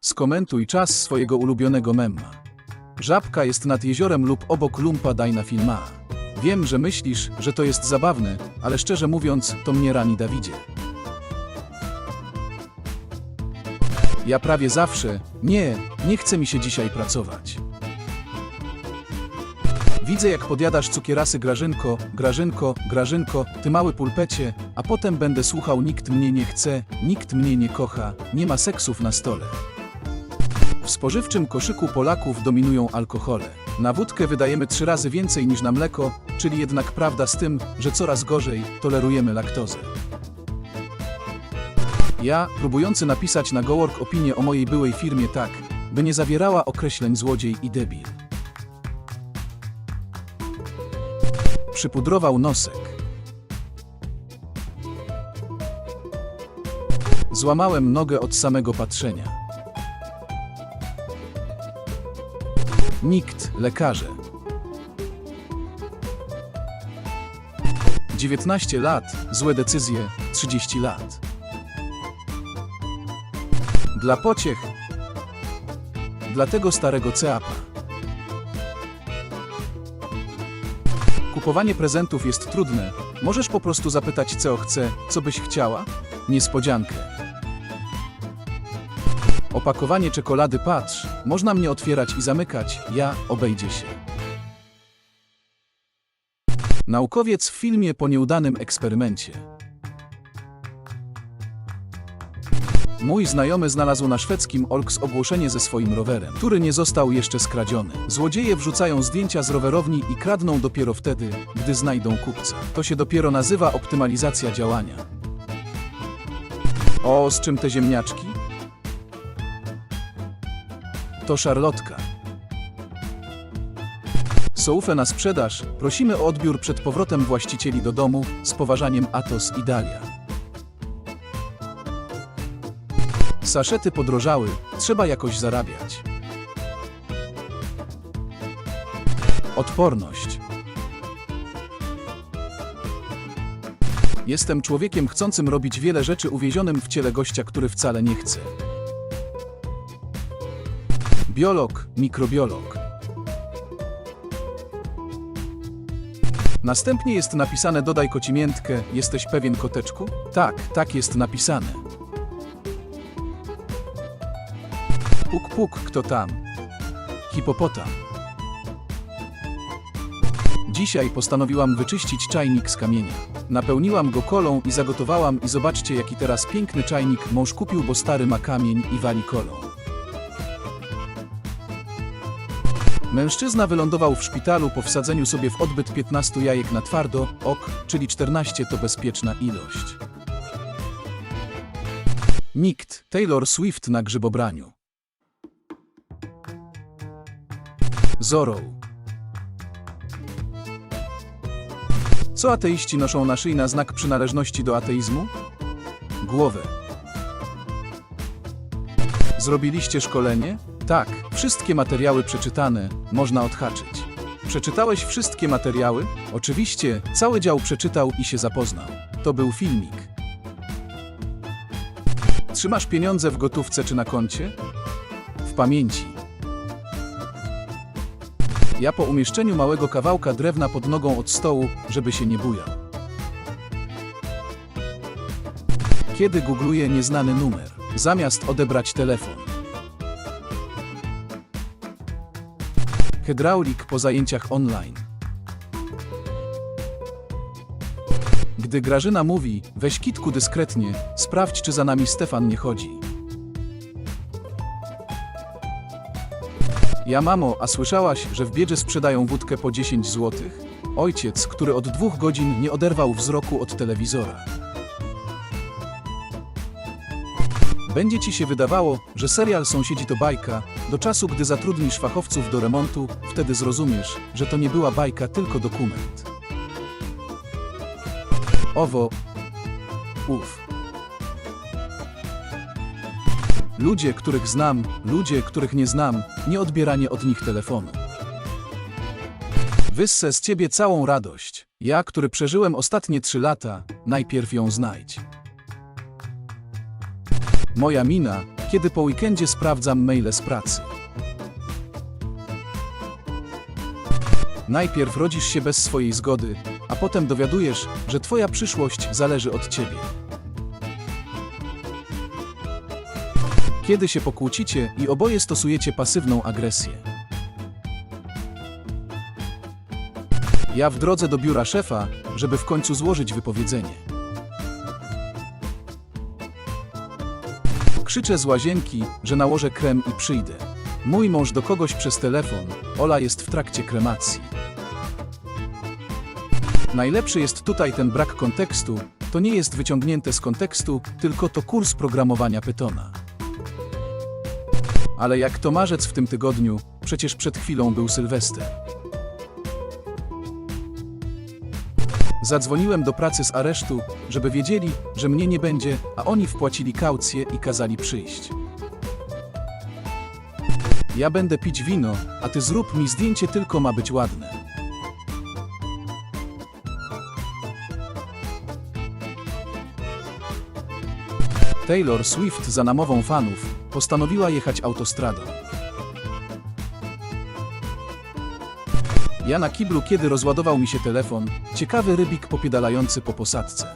Skomentuj czas swojego ulubionego memma. Żabka jest nad jeziorem lub obok lumpa daj na filma. Wiem, że myślisz, że to jest zabawne, ale szczerze mówiąc, to mnie rani Dawidzie. Ja prawie zawsze, nie, nie chce mi się dzisiaj pracować. Widzę jak podjadasz cukierasy Grażynko, Grażynko, Grażynko, ty mały pulpecie, a potem będę słuchał nikt mnie nie chce, nikt mnie nie kocha, nie ma seksów na stole. W spożywczym koszyku Polaków dominują alkohole. Na wódkę wydajemy trzy razy więcej niż na mleko, czyli jednak prawda z tym, że coraz gorzej tolerujemy laktozę. Ja, próbujący napisać na Gowork opinię o mojej byłej firmie tak, by nie zawierała określeń złodziej i debil. Przypudrował nosek. Złamałem nogę od samego patrzenia. Nikt, lekarze. 19 lat, złe decyzje, 30 lat. Dla pociech. Dla tego starego ceapa. Kupowanie prezentów jest trudne. Możesz po prostu zapytać, co chce, co byś chciała? Niespodziankę. Opakowanie czekolady patrz, można mnie otwierać i zamykać, ja obejdzie się. Naukowiec w filmie po nieudanym eksperymencie. Mój znajomy znalazł na szwedzkim Olks ogłoszenie ze swoim rowerem, który nie został jeszcze skradziony. Złodzieje wrzucają zdjęcia z rowerowni i kradną dopiero wtedy, gdy znajdą kupca. To się dopiero nazywa optymalizacja działania. O, z czym te ziemniaczki? To szarlotka. Soufę na sprzedaż. Prosimy o odbiór przed powrotem właścicieli do domu. Z poważaniem Atos i Dalia. Saszety podrożały, trzeba jakoś zarabiać. Odporność. Jestem człowiekiem chcącym robić wiele rzeczy uwięzionym w ciele gościa, który wcale nie chce. Biolog, mikrobiolog. Następnie jest napisane dodaj kocimiętkę, jesteś pewien koteczku? Tak, tak jest napisane. Puk puk, kto tam? Hipopotam. Dzisiaj postanowiłam wyczyścić czajnik z kamienia. Napełniłam go kolą i zagotowałam i zobaczcie jaki teraz piękny czajnik mąż kupił, bo stary ma kamień i wali kolą. Mężczyzna wylądował w szpitalu po wsadzeniu sobie w odbyt 15 jajek na twardo, ok, czyli 14 to bezpieczna ilość. Nikt, Taylor Swift na grzybobraniu. Zorro. Co ateiści noszą na szyi na znak przynależności do ateizmu? Głowę. Zrobiliście szkolenie? Tak, wszystkie materiały przeczytane, można odhaczyć. Przeczytałeś wszystkie materiały? Oczywiście, cały dział przeczytał i się zapoznał. To był filmik. Trzymasz pieniądze w gotówce czy na koncie? W pamięci. Ja po umieszczeniu małego kawałka drewna pod nogą od stołu, żeby się nie bujał. Kiedy googluję nieznany numer, zamiast odebrać telefon. Hydraulik po zajęciach online. Gdy Grażyna mówi, weź kitku dyskretnie, sprawdź czy za nami Stefan nie chodzi. Ja mamo, a słyszałaś, że w biedzie sprzedają wódkę po 10 złotych? Ojciec, który od dwóch godzin nie oderwał wzroku od telewizora. Będzie ci się wydawało, że serial Sąsiedzi to bajka, do czasu gdy zatrudnisz fachowców do remontu, wtedy zrozumiesz, że to nie była bajka, tylko dokument. Owo. Uf. Ludzie, których znam, ludzie, których nie znam, nie odbieranie od nich telefonu. Wyssę z ciebie całą radość. Ja, który przeżyłem ostatnie trzy lata, najpierw ją znajdź. Moja mina, Kiedy po weekendzie sprawdzam maile z pracy. Najpierw rodzisz się bez swojej zgody, a potem dowiadujesz, że twoja przyszłość zależy od ciebie. Kiedy się pokłócicie i oboje stosujecie pasywną agresję. Ja w drodze do biura szefa, żeby w końcu złożyć wypowiedzenie. Krzyczę z łazienki, że nałożę krem i przyjdę. Mój mąż do kogoś przez telefon, Ola jest w trakcie kremacji. Najlepszy jest tutaj ten brak kontekstu, to nie jest wyciągnięte z kontekstu, tylko to kurs programowania Pythona. Ale jak to marzec w tym tygodniu, przecież przed chwilą był Sylwester. Zadzwoniłem do pracy z aresztu, żeby wiedzieli, że mnie nie będzie, a oni wpłacili kaucję i kazali przyjść. Ja będę pić wino, a ty zrób mi zdjęcie, tylko ma być ładne. Taylor Swift za namową fanów postanowiła jechać autostradą. Ja na kiblu, kiedy rozładował mi się telefon, ciekawy rybik popiedalający po posadzce.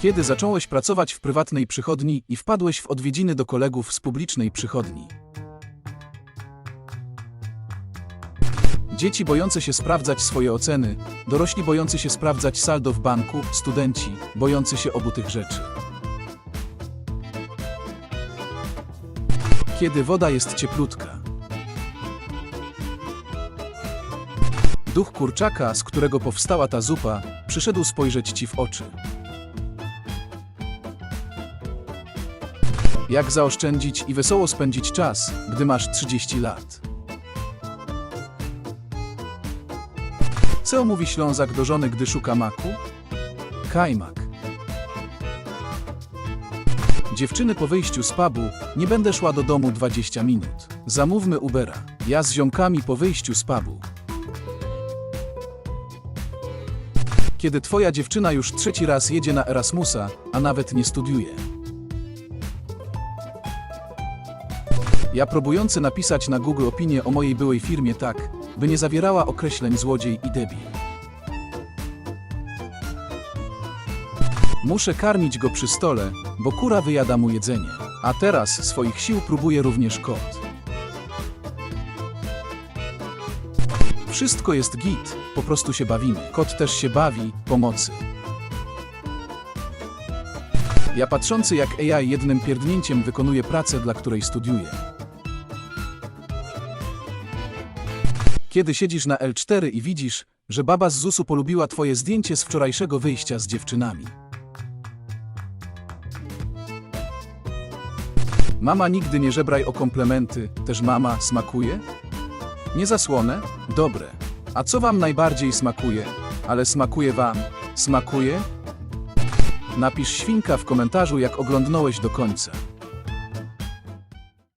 Kiedy zacząłeś pracować w prywatnej przychodni i wpadłeś w odwiedziny do kolegów z publicznej przychodni. Dzieci bojące się sprawdzać swoje oceny, dorośli bojący się sprawdzać saldo w banku, studenci bojący się obu tych rzeczy. Kiedy woda jest cieplutka. Duch kurczaka, z którego powstała ta zupa, przyszedł spojrzeć ci w oczy. Jak zaoszczędzić i wesoło spędzić czas, gdy masz 30 lat? Co mówi Ślązak do żony, gdy szuka maku? Kajmak. Dziewczyny po wyjściu z pubu, nie będę szła do domu 20 minut. Zamówmy Ubera. Ja z ziomkami po wyjściu z pubu. Kiedy twoja dziewczyna już trzeci raz jedzie na Erasmusa, a nawet nie studiuje. Ja próbujący napisać na Google opinię o mojej byłej firmie tak, by nie zawierała określeń złodziej i debil. Muszę karmić go przy stole, bo kura wyjada mu jedzenie. A teraz swoich sił próbuje również kot. Wszystko jest git, po prostu się bawimy. Kot też się bawi, pomocy. Ja patrzący jak AI jednym pierdnięciem wykonuje pracę, dla której studiuję. Kiedy siedzisz na L4 i widzisz, że baba z ZUS-u polubiła twoje zdjęcie z wczorajszego wyjścia z dziewczynami. Mama nigdy nie żebraj o komplementy, też mama smakuje? Nie zasłonę? Dobre. A co wam najbardziej smakuje? Ale smakuje wam? Smakuje? Napisz świnka w komentarzu jak oglądnąłeś do końca.